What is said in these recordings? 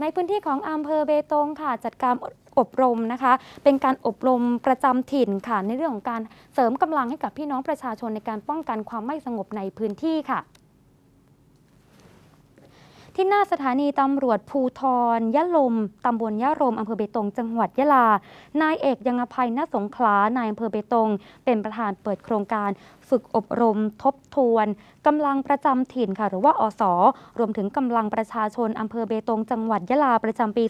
ในพื้นที่ของอำเภอเบตงค่ะ จัดการอบรมนะคะ เป็นการอบรมประจำถิ่นค่ะ ในเรื่องของการเสริมกำลังให้กับพี่น้องประชาชนในการป้องกันความไม่สงบในพื้นที่ค่ะ ที่หน้าสถานีตำรวจภูทรยะลมตำบลยะลมอำเภอเบตงจังหวัดยะลา นายเอกยังอภัยณสงขลานายอำเภอเบตง เป็นประธานเปิดโครงการฝึกอบรมทบทวนกำลังประจำถิ่นค่ะ หรือว่าอสรวมถึงกำลังประชาชนอำเภอเบตง จังหวัดยะลาประจำปี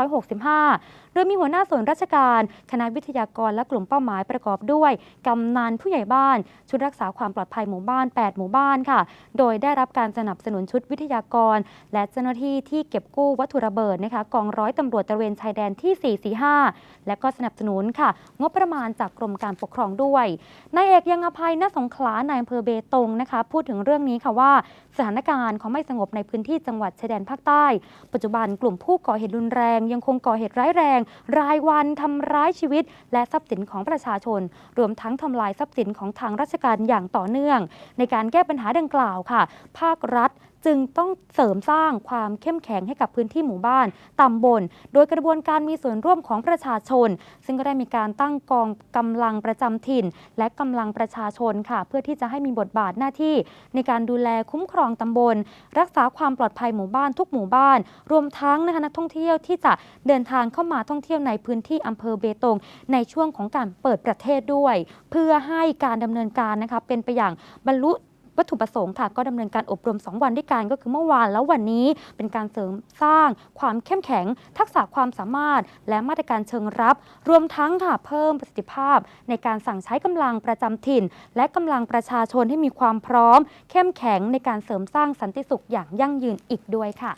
2565 โดยมีหัวหน้าส่วนราชการ คณะวิทยากรและกลุ่มเป้าหมายประกอบด้วยกำนันผู้ใหญ่บ้าน ชุดรักษาความปลอดภัยหมู่บ้าน 8 หมู่บ้านค่ะ โดยได้รับการสนับสนุนชุดวิทยากรและเจ้าหน้าที่ที่เก็บกู้วัตถุระเบิดนะคะกองร้อยตำรวจตระเวนชายแดนที่ 445 และก็สนับสนุนค่ะ งบประมาณจากกรมการปกครองด้วยนายเอกยังอภัยณสงขลานายอำเภอเบตงนะคะ พูดถึงเรื่องนี้ค่ะว่าสถานการณ์ความไม่สงบในพื้นที่จังหวัดชายแดนภาคใต้ ปัจจุบันกลุ่มผู้ก่อเหตุรุนแรง ยังคงก่อเหตุร้ายแรง รายวันทำร้ายชีวิต และทรัพย์สินของประชาชน รวมทั้งทำลายทรัพย์สินของทางราชการอย่างต่อเนื่อง ในการแก้ปัญหาดังกล่าวค่ะ ภาครัฐ จึงต้องเสริมสร้างความเข้มแข็งให้กับพื้นที่หมู่บ้านตำบล โดยกระบวนการมีส่วนร่วมของประชาชน ซึ่งก็ได้มีการตั้งกองกำลังประจำถิ่น และกำลังประชาชนค่ะ เพื่อที่จะให้มีบทบาทหน้าที่ ในการดูแลคุ้มครองตำบล รักษาความปลอดภัยหมู่บ้านทุกหมู่บ้าน รวมทั้งนะคะนักท่องเที่ยวที่จะเดินทางเข้ามาท่องเที่ยวในพื้นที่อำเภอเบตง ในช่วงของการเปิดประเทศด้วย เพื่อให้การดำเนินการนะคะเป็นไปอย่างบรรลุ วัตถุประสงค์ค่ะก็ดำเนินการอบรม 2 วันด้วยกันก็คือเมื่อวานแล้ววันนี้เป็นการเสริมสร้างความเข้มแข็ง ทักษะความสามารถ และมาตรการเชิงรับ รวมทั้งค่ะเพิ่มประสิทธิภาพ ในการสั่งใช้กำลังประจำถิ่น และกำลังประชาชนให้มีความพร้อม เข้มแข็งในการเสริมสร้างสันติสุขอย่างยั่งยืนอีกด้วยค่ะ